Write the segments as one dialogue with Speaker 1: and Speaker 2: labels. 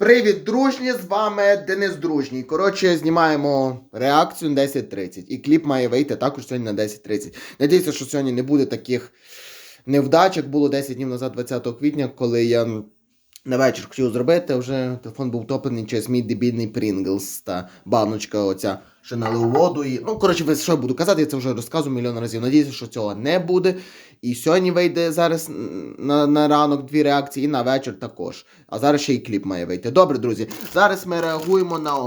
Speaker 1: Привіт, дружні! З вами Денис Дружній. Коротше, знімаємо реакцію на 10.30. І кліп має вийти також сьогодні на 10.30. Надіюся, що сьогодні не буде таких невдач, як було 10 днів назад, 20 квітня, коли я на вечір хотів зробити, вже телефон був топлений через мій дебільний Pringles та баночка оця, що налив воду. І... Ну, коротше, ви що я буду казати, я це вже розказую мільйон разів. Надіюся, що цього не буде. І сьогодні вийде зараз на, на ранок дві реакції, і на вечір також. А зараз ще й кліп має вийти. Добре, друзі. Зараз ми реагуємо на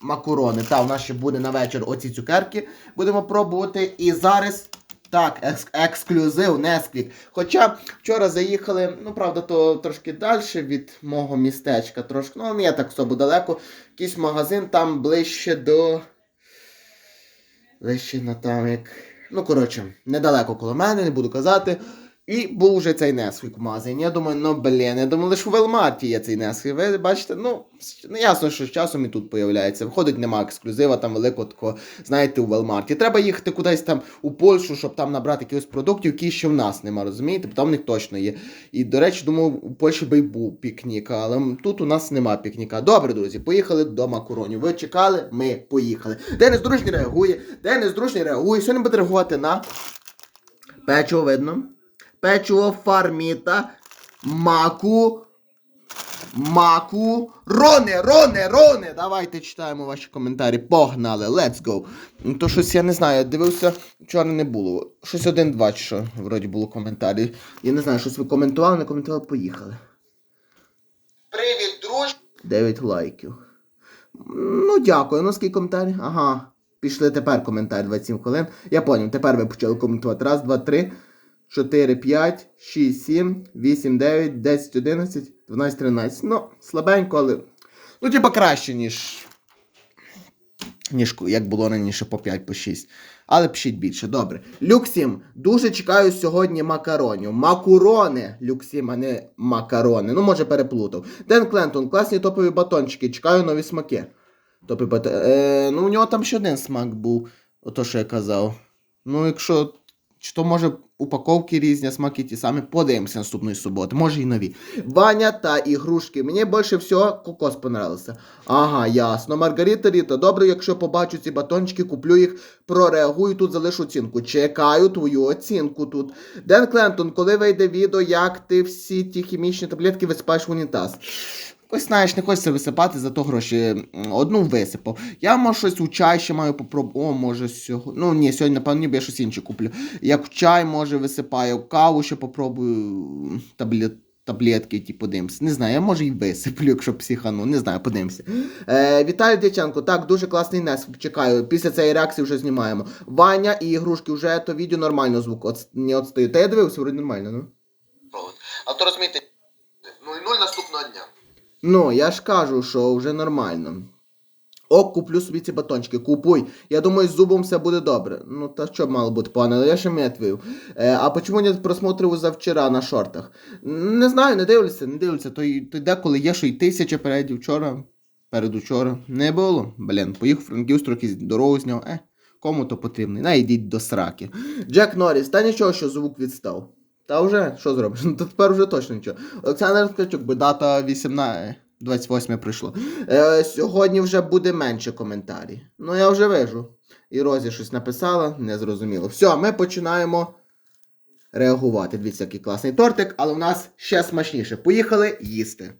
Speaker 1: макарони. Та, у нас ще буде на вечір оці цукерки. Будемо пробувати. І зараз. Так, екс- ексклюзив, Несквік. Хоча вчора заїхали, ну правда, то трошки далі від мого містечка, трошки, ну не так особо далеко. Якийсь магазин там ближче до. Ближче на там як. Ну, коротше, недалеко коло мене, не буду казати. І був вже цей Несквік в магазині. Я думаю, ну блін, я думаю, лише у Велмарті є цей Несквік. Ви бачите, ну, ну ясно, що з часом і тут появляється. Виходить, нема ексклюзива там великого такого, знаєте, у Велмарті. Треба їхати кудись там у Польщу, щоб там набрати якихось продуктів, які ще в нас нема, розумієте? Бо там в них точно є. І, до речі, думав, у Польщі би й був пікнік, але тут у нас нема пікніка. Добре, друзі, поїхали до макаронів. Ви чекали, ми поїхали. Денис Дружній реагує, Денис Дружній реагує. Сьогодні буде реагувати на печиво видно. Печиво фарміта, маку. Маку. Роне, роне, роне! Давайте читаємо ваші коментарі. Погнали, let's go. Ну, То щось я не знаю, я дивився, вчора не було. Щось один-два, чи що, вроді було коментарі. Я не знаю, щось ви коментували, не коментували, поїхали. Привіт, друж. 9 лайків. Ну, дякую. Ну, скільки коментарів? Ага. Пішли тепер коментар 27 хвилин. Я поняв, тепер ви почали коментувати. Раз, два, три, 4, 5, 6, 7, 8, 9, 10, 11, 12, 13. Ну, слабенько, але. Ну, типа краще, ніж. Ніж як було раніше по 5, по 6. Але пишіть більше, добре. Люксім, дуже чекаю сьогодні макаронів. Макурони, Люксім, а не макарони. Ну, може, переплутав. Ден Клентон, класні топові батончики, чекаю нові смаки. Топові бат... е, ну, у нього там ще один смак був, ото що я казав. Ну, якщо. Чи то може упаковки різні, смаки ті самі, подивимося наступної суботи, може і нові. Ваня та ігрушки. Мені більше всього кокос понравився. Ага, ясно. Маргарита Ріта, добре, якщо побачу ці батончики, куплю їх, прореагую, тут залишу оцінку. Чекаю твою оцінку тут. Ден Клентон, коли вийде відео, як ти всі ті хімічні таблетки висипаєш в унітаз? Ось знаєш, не хочеться висипати, зато гроші одну висипав. Я може щось у чай ще маю попробувати. О, може сьогодні. Ну ні, сьогодні, напевно, ніби я щось інше куплю. Як чай, може, висипаю, каву ще попробую таблет. Таблетки, ті подивимося. Не знаю, я може і висиплю, якщо психану, не знаю, подивимося. Е, Віталій Дяченко, так, дуже класний нес. Чекаю. Після цієї реакції вже знімаємо. Ваня і ігрушки вже то відео нормально звук. От, не отстаю. Та я дивився, вроді нормально, ну. А то розумієте, 0-0 наступного дня. Ну, я ж кажу, що вже нормально. О, куплю собі ці батончики, купуй. Я думаю, з зубом все буде добре. Ну, та що мало бути але я ще мертвив. Е, а почему нет просмотрів за вчора на шортах? Не знаю, не дивлюся, не дивлюся. То, то деколи є, що й тисяча передів вчора, передучора. Не було. Блін, поїхав Франківськ, трохи дорогу зняв. Е, кому то потрібно? На, йдіть до сраки. Джек Норріс, та нічого, що звук відстав. Та вже, що зробиш? Ну, то тепер вже точно нічого. Олександр Ткачук, бо дата 18, 28 прийшло. Е, сьогодні вже буде менше коментарів. Ну я вже вижу. І Розі щось написала, не зрозуміло. Все, ми починаємо реагувати. Дивіться, який класний тортик, але у нас ще смачніше. Поїхали їсти.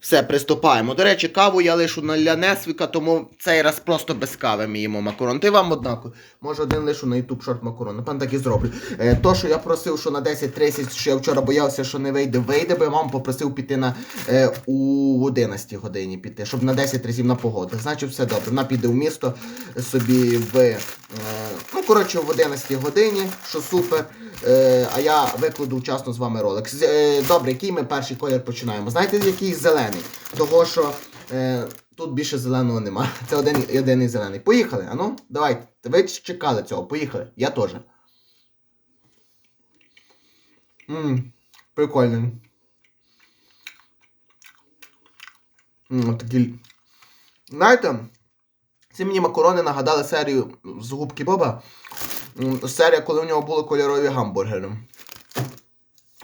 Speaker 1: Все, приступаємо. До речі, каву я лишу для Несвіка, тому цей раз просто без кави ми їмо макарон. Ти вам однаково. Може один лишу на YouTube шорт макарон. Напевно, так і зроблю. Е, то, що я просив, що на 10.30, що я вчора боявся, що не вийде, вийде, бо я вам попросив піти на е, у 11 годині піти, щоб на 10 разів на погоду. Значить, все добре. Вона піде в місто собі в. Е, ну, коротше, в 11 годині, що супер. Е, а я викладу вчасно з вами ролик. Е, добре, який ми перший колір починаємо? Знаєте, який зелений? Того, що е, тут більше зеленого нема. Це один єдиний зелений. Поїхали, ану, давайте. Ви чекали цього, поїхали. Я теж. Ммм, прикольний. Такі... Знаєте, ці мені макарони нагадали серію з губки Боба. Серія, коли у нього були кольорові гамбургери.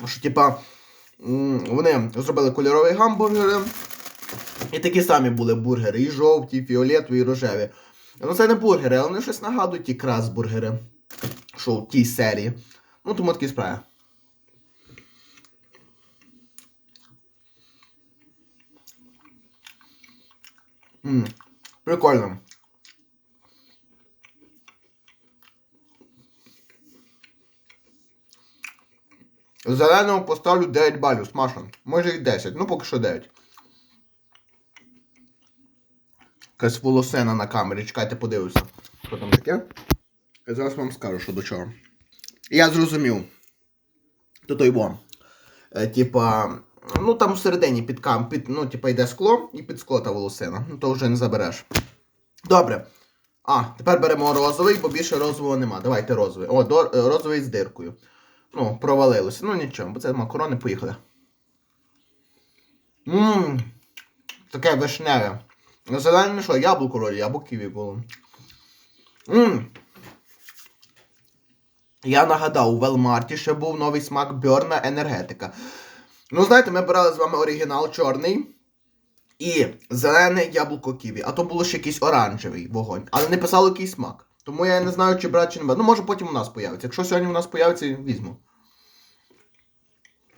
Speaker 1: Що, типа, вони зробили кольорові гамбургери, І такі самі були бургери, і жовті, і фіолетові, і рожеві. Ну це не бургери, але вони щось нагадують ті крас-бургери, що в тій серії. Ну, тому такі справи. Прикольно. Зеленому поставлю 9 балів, смашно. Може і 10, ну поки що 9. Якась волосина на камері, чекайте, подивлюся. Що там таке? Я зараз вам скажу, що до чого. Я зрозумів. То той во. Е, типа, ну там всередині під кам, під, ну, типа йде скло і під скло та волосина. Ну то вже не забереш. Добре. А, тепер беремо розовий, бо більше розового нема. Давайте розовий. О, до, е, розовий з диркою. Ну, провалилося. Ну нічого, бо це макарони поїхали. Ммм. Таке вишневе. Зелене що, яблуко або ківі було. Ммм. Я нагадав, у Велмарті ще був новий смак Бьорна енергетика. Ну, знаєте, ми брали з вами оригінал чорний і зелене яблуко ківі. А то було ще якийсь оранжевий вогонь. Але не писало який смак. Тому я не знаю, чи брати, чи не брати. Ну, може потім у нас появиться. Якщо сьогодні у нас появиться, візьму.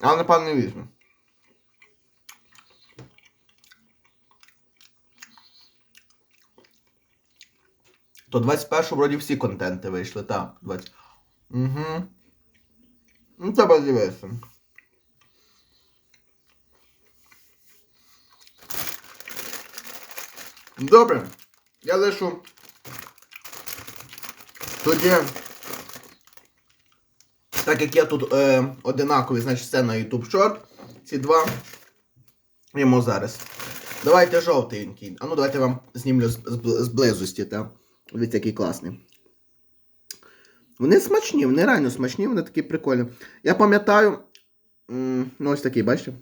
Speaker 1: Але напевно не візьму. То 21-го вроді всі контенти вийшли, так. 20. Угу. Ну, треба дивитися. Добре. Я лишу. Тоді. Так як я тут е, одинакові, значить це на YouTube Short. Ці два. Йому зараз. Давайте жовтенький. А ну давайте вам знімлю з, з, з близості, та. Дивіться, який класний. Вони смачні, вони реально смачні, вони такі прикольні. Я пам'ятаю. Ну, ось такий, бачите?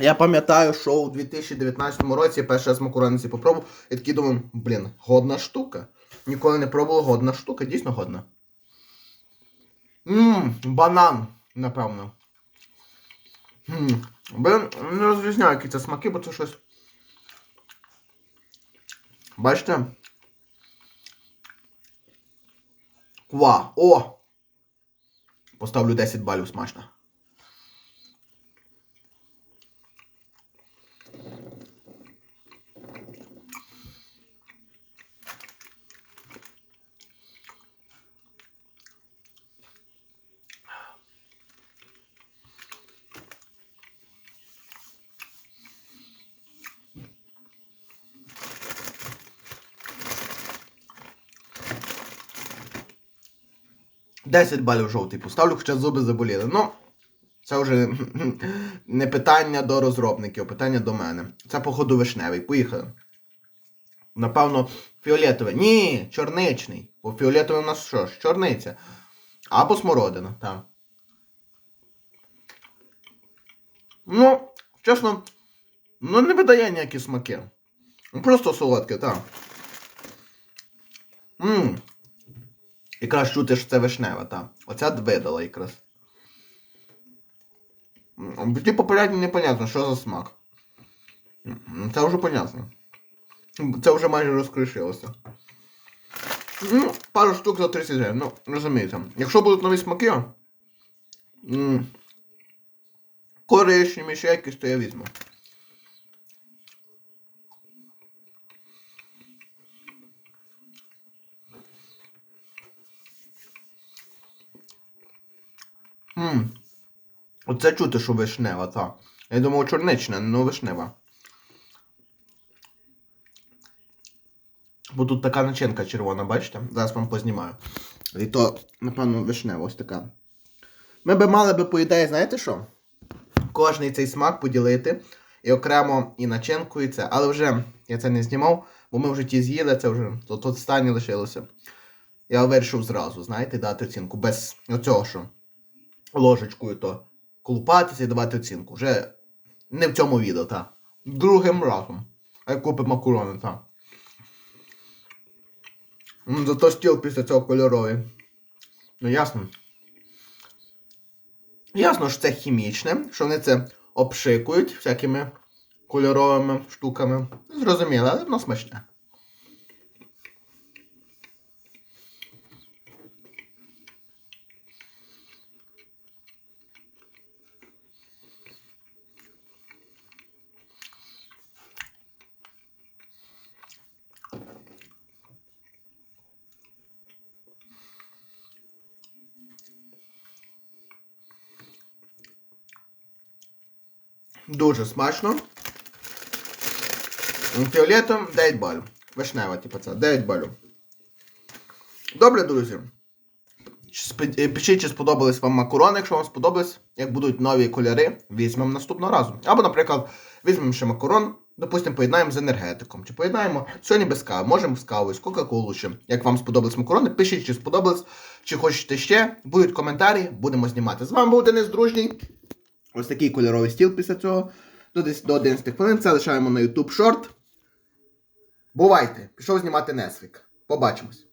Speaker 1: Я пам'ятаю, що у 2019 році я перший раз макарониці попробував. І такий думаю, блін, годна штука. Ніколи не пробував, годна штука, дійсно годна. Ммм, банан, напевно. Блин, не розрізняю, які це смаки, бо це щось. Бачите? Ква. О! Поставлю 10 балів смачно. Десять балів жовтий поставлю, хоча зуби заболіли. Ну, це вже не питання до розробників, а питання до мене. Це, походу, вишневий. Поїхали. Напевно, фіолетовий. Ні, чорничний. Бо фіолетовий у нас що ж? Чорниця. Або смородина, так. Ну, чесно, ну не видає ніякі смаки. Ну, Просто солодке, так. Ммм. Якраз чути, що це вишнева, так. Оця видала якраз. Ті попередні непонятно, що за смак. Це вже понятно. Це вже майже розкришилося. Ну, пару штук за 30 гривень. Ну, розумієте. Якщо будуть нові смаки. Коричневі, ще якісь, то я візьму. Ммм. Оце чути, що вишнева, так. Я думав, чорнична, але вишнева. Бо тут така начинка червона, бачите? Зараз вам познімаю. І то, напевно, вишнева ось така. Ми би мали би, по ідеї, знаєте що? Кожний цей смак поділити. І окремо і начинку, і це. Але вже я це не знімав, бо ми вже ті з'їли, це вже тут стані лишилося. Я вирішив зразу, знаєте, дати оцінку. Без оцього що ложечкою то колупатися і давати оцінку. Вже не в цьому відео, так. Другим разом. А як купимо макарони, так. М, Зато стіл після цього кольоровий. Ну ясно. Ясно, що це хімічне, що вони це обшикують всякими кольоровими штуками. Зрозуміло, але воно смачне. Дуже смачно. Фіолетом 9 балів. Вишнева, типу це, 9 балів. Добре, друзі. Е, Пишіть, чи сподобались вам макарони. Якщо вам сподобались, як будуть нові кольори, візьмемо наступного разу. Або, наприклад, візьмемо ще макарон, допустимо, поєднаємо з енергетиком. Чи поєднаємо сьогодні без кави, можемо з кавою, з Кока-Колу ще. Як вам сподобались макарони, пишіть, чи сподобались, чи хочете ще. Будуть коментарі, будемо знімати. З вами був Денис Дружній. Ось такий кольоровий стіл після цього. До десь до 11 хвилин. Це лишаємо на YouTube Short. Бувайте! Пішов знімати Несвік. Побачимось.